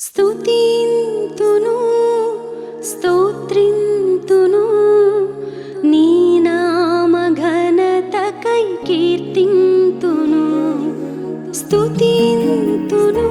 స్తుతింతును స్తోత్రింతును. నీ నామ ఘనతకై కీర్తింతును. స్తుతింతును.